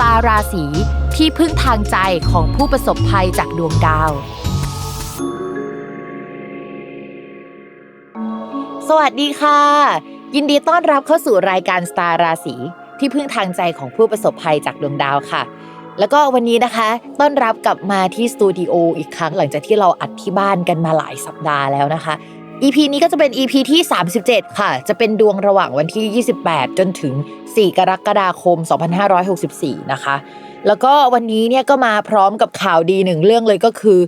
ตาราศีที่พึ่งทางใจของผู้ประสบภัยจากดวงดาว สวัสดีค่ะ ยินดีต้อนรับเข้าสู่รายการสตาราศีที่พึ่งทางใจของผู้ประสบภัยจากดวงดาวค่ะ แล้วก็วันนี้นะคะ ต้อนรับกลับมาที่สตูดิโออีกครั้งหลังจากที่เราอัดที่บ้านกันมาหลายสัปดาห์แล้วนะคะ EP นี้ก็จะเป็น EP ที่ 37 ค่ะ จะเป็นดวงระหว่างวันที่ 28 จนถึง 4 กรกฎาคม 2564 นะคะ แล้วก็วันนี้เนี่ยก็มาพร้อมกับข่าวดีหนึ่งเรื่องเลยก็คือ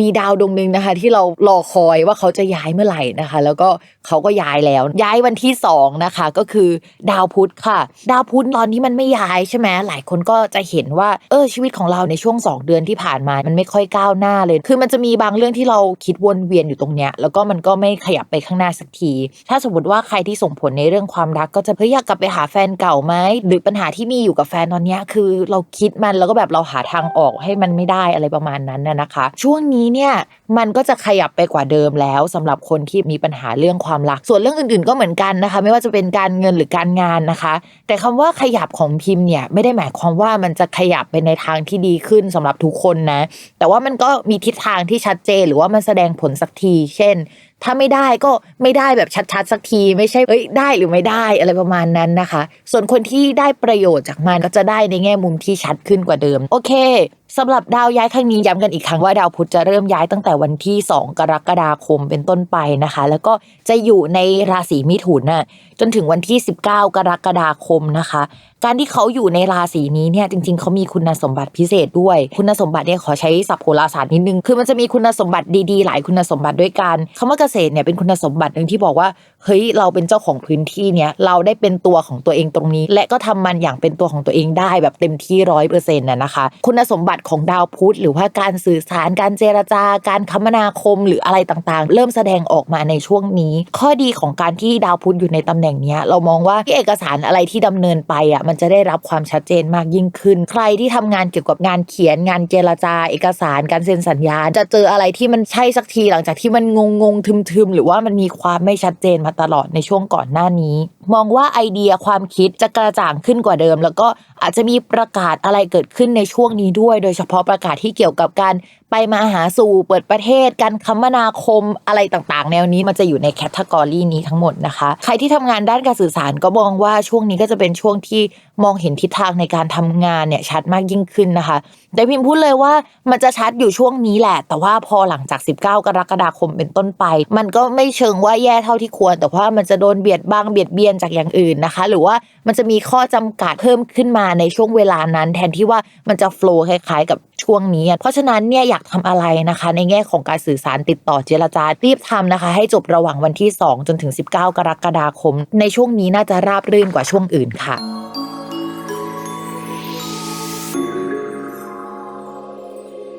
มีดาวดวงหนึ่งนะคะ ที่เรารอคอยว่าเขาจะย้ายเมื่อไหร่นะคะ แล้วก็เขาก็ย้ายแล้ว ย้ายวันที่2นะคะ ก็คือดาวพุธค่ะ ดาวพุธตอนนี้มันไม่ย้ายใช่ไหมหลายคนก็จะเห็นว่าเออชีวิตของเราในช่วง 2 เดือนที่ผ่านมา มันไม่ค่อยก้าวหน้าเลย คือมันจะมีบางเรื่องที่เราคิดวนเวียนอยู่ตรงเนี้ยแล้วก็มันก็ไม่ขยับไปข้างหน้าสักที ถ้าสมมติว่าใครที่ส่งผลในเรื่องความรัก ก็จะเฮ้ยอยากกลับไปหาแฟนเก่าไหมหรือปัญหาที่มีอยู่กับแฟนตอนเนี้ยคือเราคิดมันแล้วก็แบบเราหาทางออกให้มันไม่ได้อะไรประมาณนั้นน่ะนะคะ ช่วงนี้เนี่ยมันก็จะขยับไปกว่าเดิมแล้วสำหรับคนที่มีปัญหาเรื่องความรัก ส่วนเรื่องอื่นๆก็เหมือนกันนะคะ ไม่ว่าจะเป็นการเงินหรือการงานนะคะ แต่คำว่าขยับของพิมพ์เนี่ยไม่ได้หมายความว่ามันจะขยับไปในทางที่ดีขึ้นสำหรับทุกคนนะ แต่ว่ามันก็มีทิศทางที่ชัดเจนหรือว่ามันแสดงผลสักที เช่น ถ้าไม่ได้ก็ไม่ได้แบบชัดๆสักที ไม่ใช่เอ้ยได้หรือไม่ได้อะไรประมาณนั้นนะคะ ส่วนคนที่ได้ประโยชน์จากมันก็จะได้ในแง่มุมที่ชัดขึ้นกว่าเดิม โอเคสำหรับดาวย้ายครั้งนี้ย้ำกันอีกครั้งว่าดาวพุธจะเริ่มย้ายตั้งแต่วันที่ 2 กรกฎาคมเป็นต้นไปนะคะ แล้วก็จะอยู่ในราศีมิถุนน่ะ จนถึงวันที่ 19 กรกฎาคมนะคะ การที่เขาอยู่ในราศีนี้เนี่ยจริงๆ เขามีคุณสมบัติพิเศษด้วย คุณสมบัติเนี่ยขอใช้ศัพท์โหราศาสตร์นิดนึง คือมันจะมีคุณสมบัติดีๆ หลายคุณสมบัติด้วยกันคำว่าเกษตรเนี่ยเป็นคุณสมบัติหนึ่งที่บอกว่าเฮ้ยเราเป็นเจ้าของพื้นที่เนี่ยเราได้เป็นตัวของตัวเองตรงนี้ และก็ทำมันอย่างเป็นตัวของตัวเองได้แบบเต็มที่ร้อยเปอร์เซ็นต์น่ะนะคะ คุณสมบัติของดาวพุธหรือว่าการสื่อสารการเจรจาการคมนาคมหรืออะไรต่างๆ เริ่มแสดงออกมาในช่วงนี้ ข้อดีของการที่ดาวพุธอยู่ในตำแหน่งเนี้ยเรามองว่าที่เอกสารอะไรที่ดำเนินไปอะมันจะได้รับความชัดเจนมากยิ่งขึ้น ใครที่ทำงานเกี่ยวกับงานเขียนงานเจรจา เอกสารการเซ็นสัญญาจะเจออะไรที่มันใช่สักทีหลังจากที่มันงงงๆทึมๆหรือว่ามันมีความไม่ชัดเจนมาตลอดในช่วงก่อนหน้านี้ มองว่าไอเดียความคิดจะกระจ่างขึ้นกว่าเดิม แล้วก็อาจจะมีประกาศอะไรเกิดขึ้นในช่วงนี้ด้วย โดยเฉพาะประกาศที่เกี่ยวกับการไปมาหาสู่เปิดประเทศ การคมนาคมอะไรต่างๆ แนวนี้มันจะอยู่ในแคตตากรีนี้ทั้งหมดนะคะ ใครที่ทำงานด้านการสื่อสารก็มองว่าช่วงนี้ก็จะเป็นช่วงที่ มองเห็นทิศทางในการทำงานเนี่ยชัดมากยิ่งขึ้นนะคะ แต่พิมพ์พูดเลยว่ามันจะชัดอยู่ช่วงนี้แหละ แต่ว่าพอหลังจาก 19 กรกฎาคมเป็นต้นไป มันก็ไม่เชิงว่าแย่เท่าที่ควร แต่ว่ามันจะโดนเบียดบังเบียดเบียนจากอย่างอื่นนะคะ หรือว่ามันจะมีข้อจำกัดเพิ่มขึ้นมาในช่วงเวลานั้น แทนที่ว่ามันจะโฟล์คล้าย ๆ กับช่วงนี้ เพราะฉะนั้นเนี่ยอยากทำอะไรนะคะ ในแง่ของการสื่อสารติดต่อเจรจารีบทำนะคะ ให้จบระหว่างวันที่ 2 จนถึง 19 กรกฎาคม ในช่วงนี้น่าจะราบรื่นกว่าช่วงอื่นค่ะ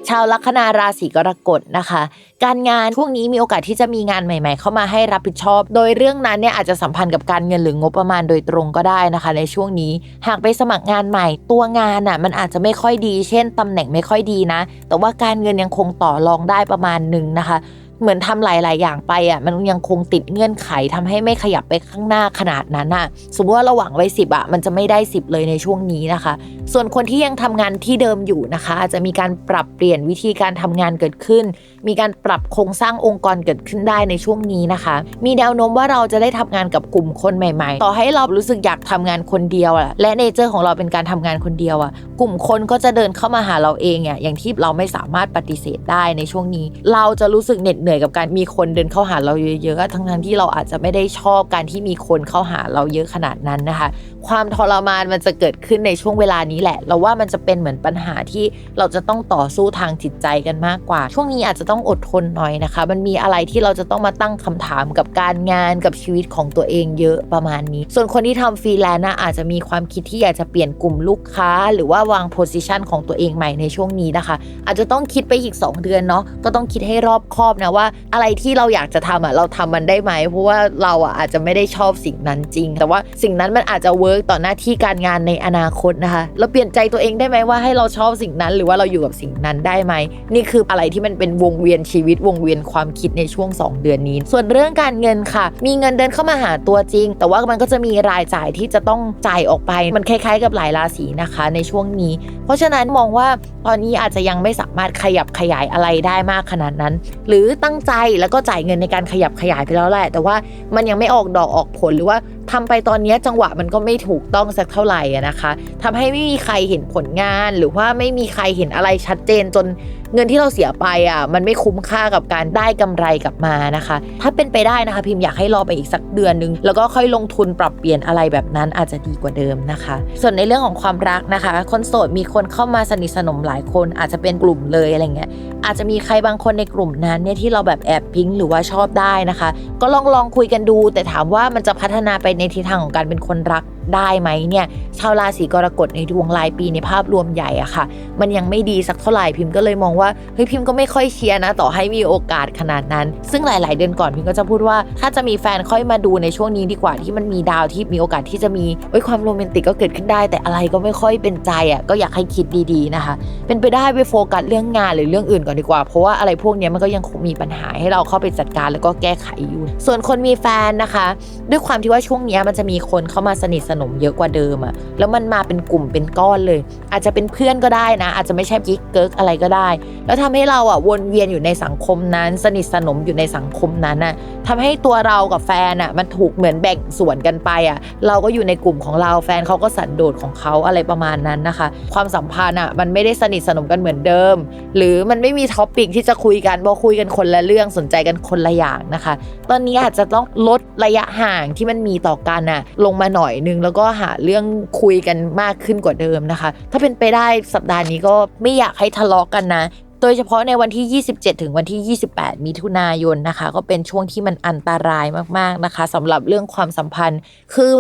ชาวลัคนาราศีกรกฎนะคะ การงานช่วงนี้มีโอกาสที่จะมีงานใหม่ ๆ เข้ามาให้รับผิดชอบ โดยเรื่องนั้นเนี่ยอาจจะสัมพันธ์กับการเงินหรืองบประมาณโดยตรงก็ได้นะคะ ในช่วงนี้หากไปสมัครงานใหม่ ตัวงานอะมันอาจจะไม่ค่อยดี เช่นตำแหน่งไม่ค่อยดีนะ แต่ว่าการเงินยังคงต่อรองได้ประมาณหนึ่งนะคะ เหมือนทำหลาย ๆ อย่างไปอะมันยังคงติดเงื่อนไขทำให้ไม่ขยับไปข้างหน้าขนาดนั้นอะสมมติว่าเราหวังไว้สิบอะมันจะไม่ได้สิบเลยในช่วงนี้นะคะ ส่วนคนที่ยังทำงานที่เดิมอยู่นะคะ อาจจะมีการปรับเปลี่ยนวิธีการทำงานเกิดขึ้น มีการปรับโครงสร้างองค์กรเกิดขึ้นได้ในช่วงนี้นะคะ มีแนวโน้มว่าเราจะได้ทำงานกับกลุ่มคนใหม่ ๆ ต่อให้เรารู้สึกอยากทำงานคนเดียวอะและเนเจอร์ของเราเป็นการทำงานคนเดียวอะกลุ่มคนก็จะเดินเข้ามาหาเราเองอะอย่างที่เราไม่สามารถปฏิเสธได้ในช่วงนี้ เราจะรู้สึกเหน็ดนื่อยกับการมีคนเดินเข้าหาเราเยอะๆทั้งทั้งๆที่เราอาจจะไม่ได้ชอบการที่มีคนเข้าหาเราเยอะขนาดนั้นนะคะ ความทรมานมันจะเกิดขึ้นในช่วงเวลานี้แหละ เราว่ามันจะเป็นเหมือนปัญหาที่เราจะต้องต่อสู้ทางจิตใจกันมากกว่า ช่วงนี้อาจจะต้องอดทนหน่อยนะคะ มันมีอะไรที่เราจะต้องมาตั้งคำถามกับการงานกับชีวิตของตัวเองเยอะประมาณนี้ ส่วนคนที่ทำฟรีแลนซ์นะอาจจะมีความคิดที่อยากจะเปลี่ยนกลุ่มลูกค้า หรือว่าวางโพสิชันของตัวเองใหม่ในช่วงนี้นะคะ อาจจะต้องคิดไปอีก 2 เดือนเนาะก็ต้องคิดให้รอบคอบนะว่า่าอะไรที่เราอยากจะทำอะเราทำมันได้ไหมเพราะว่าเราอะอาจจะไม่ได้ชอบสิ่งนั้นจริง แต่ว่าสิ่งนั้นมันอาจจะเวิร์กต่อหน้าที่การงานในอนาคตนะคะเราเปลี่ยนใจตัวเองได้ไหมว่าให้เราชอบสิ่งนั้น หรือว่าเราอยู่กับสิ่งนั้นได้ไหมนี่คืออะไรที่มันเป็นวงเวียนชีวิตวงเวียนความคิดในช่วง 2 เดือนนี้ ส่วนเรื่องการเงินค่ะ มีเงินเดินเข้ามาหาตัวจริง แต่ว่ามันก็จะมีรายจ่ายที่จะต้องจ่ายออกไป มันคล้ายๆ กับหลายราศีนะคะ ในช่วงนี้ เพราะฉะนั้นมองว่าตอนนี้อาจจะยังไม่สามารถขยับขยายอะไรได้มากขนาดนั้น หรือตั้ง้งใจแล้วก็จ่ายเงินในการขยับขยายไปแล้วแหละ แต่ว่ามันยังไม่ออกดอกออกผลหรือว่าทำไปตอนนี้จังหวะมันก็ไม่ถูกต้องสักเท่าไหร่นะคะทำให้ไม่มีใครเห็นผลงานหรือว่าไม่มีใครเห็นอะไรชัดเจนจน เงินที่เราเสียไปอะมันไม่คุ้มค่ากับการได้กำไรกลับมานะคะ ถ้าเป็นไปได้นะคะ พิมพ์อยากให้รอไปอีกสักเดือนนึง แล้วก็ค่อยลงทุนปรับเปลี่ยนอะไรแบบนั้นอาจจะดีกว่าเดิมนะคะ ส่วนในเรื่องของความรักนะคะ คนโสดมีคนเข้ามาสนิทสนมหลายคนอาจจะเป็นกลุ่มเลยอะไรเงี้ยอาจจะมีใครบางคนในกลุ่มนั้นเนี่ยที่เราแบบแอบพิงหรือว่าชอบได้นะคะ ก็ลองลองคุยกันดู แต่ถามว่ามันจะพัฒนาไปในทิศทางของการเป็นคนรัก ได้ไหมเนี่ยชาวราศีกรกฎในดวงรายปีในภาพรวมใหญ่อะค่ะ มันยังไม่ดีสักเท่าไหร่พิมพ์ก็เลยมองว่าเฮ้ยพิมพ์ก็ไม่ค่อยเชียร์นะ ต่อให้มีโอกาสขนาดนั้น ซึ่งหลาย ๆ เดือนก่อนพิมพ์ก็จะพูดว่า ถ้าจะมีแฟนค่อยมาดูในช่วงนี้ดีกว่าที่มันมีดาวที่มีโอกาสที่จะมีเอ้ยความโรแมนติกก็เกิดขึ้นได้ แต่อะไรก็ไม่ค่อยเป็นใจอะก็อยากให้คิดดีๆนะคะ เป็นไปได้ไปโฟกัสเรื่องงานหรือเรื่องอื่นก่อนดีกว่าเพราะว่าอะไรพวกนี้มันก็ยังคงมีปัญหาให้เราเข้าไปจัดการแล้วก็แก้ไขอยู่ ส่วนคนมีแฟนนะคะ ด้วยความที่ว่าช่วงนี้มันจะมีคนเข้ามาสนิทสนนมเยอะกว่าเดิมอะแล้วมันมาเป็นกลุ่มเป็นก้อนเลย อาจจะเป็นเพื่อนก็ได้นะ อาจจะไม่ใช่กิ๊กเกิร์กอะไรก็ได้ แล้วทำให้เราอะวนเวียนอยู่ในสังคมนั้น สนิทสนมอยู่ในสังคมนั้นน่ะทำให้ตัวเรากับแฟนอะมันถูกเหมือนแบ่งส่วนกันไปอะเราก็อยู่ในกลุ่มของเราแฟนเขาก็สันโดษของเขาอะไรประมาณนั้นนะคะ ความสัมพันธ์อะมันไม่ได้สนิทสนมกันเหมือนเดิม หรือมันไม่มีท็อปิกที่จะคุยกันพราะคุยกันคนละเรื่องสนใจกันคนละอย่างนะคะ ตอนนี้อาจจะต้องลดระยะห่างที่มันมีต่อกันน่ะลงมาหน่อยนึงแล้วแล้วก็หาเรื่องคุยกันมากขึ้นกว่าเดิมนะคะ ถ้าเป็นไปได้สัปดาห์นี้ก็ไม่อยากให้ทะเลาะกันนะ โดยเฉพาะในวันที่ 27 ถึงวันที่ 28 มิถุนายนนะคะ ก็เป็นช่วงที่มันอันตรายมากๆนะคะสำหรับเรื่องความสัมพันธ์ คือ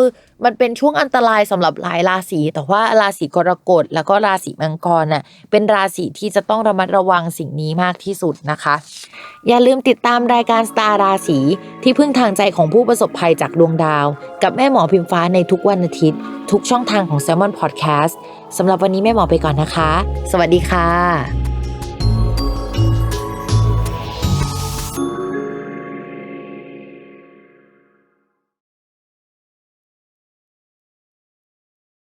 มันเป็นช่วงอันตรายสำหรับหลายราศีแต่ว่าราศีกรกฎแล้วก็ราศีมังกรน่ะเป็นราศีที่จะต้องระมัดระวังสิ่งนี้มากที่สุดนะคะ อย่าลืมติดตามรายการสตาร์ราศีที่พึ่งทางใจของผู้ประสบภัยจากดวงดาว กับแม่หมอพิมฟ้าในทุกวันอาทิตย์ ทุกช่องทางของ s ซ l m o n Podcast สำหรับวันนี้แม่หมอไปก่อนนะคะ สวัสดีค่ะ